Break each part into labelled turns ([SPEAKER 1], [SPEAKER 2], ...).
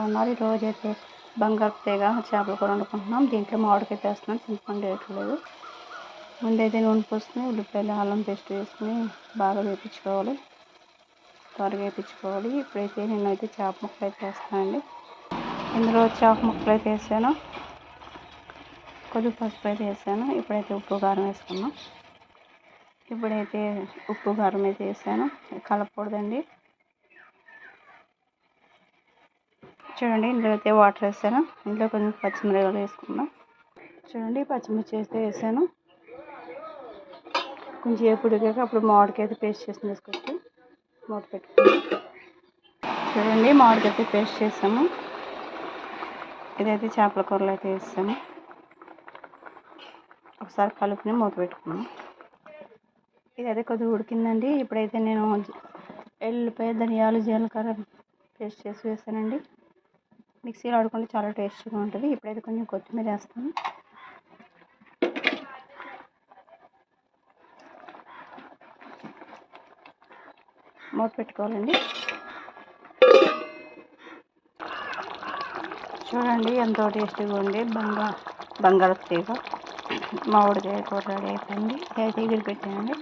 [SPEAKER 1] ఉన్నారు ఈరోజు అయితే బంగారు తీగ చేపల కూర వండుకుంటున్నాం. దీంట్లో మామిడికాయ వేస్తున్నాం చింతపండు వేయట్లేదు ముందైతే నూనె పోసుకుని ఉల్లిపాయలు అల్లం పేస్ట్ వేసుకుని బాగా వేపించుకోవాలి. త్వరగా వేపించుకోవాలి. ఇప్పుడైతే నేనైతే చేప ముక్కలు అయితే వేస్తానండి. ఇందులో చేప ముక్కలు అయితే వేసాను. కొద్దిగా పసుపు అయితే వేసాను. ఇప్పుడైతే ఉప్పు కారం వేసుకున్నాం ఇప్పుడైతే ఉప్పు కారం అయితే వేసాను. కలపకూడదండి. చూడండి ఇందులో అయితే వాటర్ వేసాను. ఇందులో కొంచెం పచ్చిమిరపకాయలు వేసుకున్నాం చూడండి పచ్చిమిర్చి అయితే వేసాను. కొంచెం ఎప్పుడు అప్పుడు మామిడికాయ అయితే పేస్ట్ చేసి తీసుకొచ్చి మూత పెట్టుకున్నాను చూడండి మామిడికాయ అయితే పేస్ట్ చేసాము. ఇదైతే చేపల కూరలో అయితే వేసాము. ఒకసారి కలుపుని మూత పెట్టుకున్నాం ఇదైతే కొద్దిగా ఉడికిందండి. ఇప్పుడైతే నేను ఎల్లిపాయ ధనియాలు జీలకర్ర పేస్ట్ చేసి వేసానండి. మిక్సీలో ఆడుకుంటే చాలా టేస్ట్గా ఉంటుంది. ఇప్పుడైతే కొంచెం కొత్తిమీర వేస్తాను. మూత పెట్టుకోవాలండి. చూడండి ఎంతో టేస్టీగా ఉంది. బంగా బంగాళ తీగ మామిడికాయ కూర రెడీ అయిపోయింది. అయితే పెట్టానండి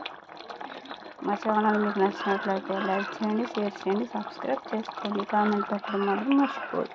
[SPEAKER 1] మా ఛానల్ మీకు నచ్చినట్లయితే లైక్ చేయండి షేర్ చేయండి సబ్స్క్రైబ్ చేసుకోండి. కామెంట్ పెట్టడం మాత్రం మర్చిపోదు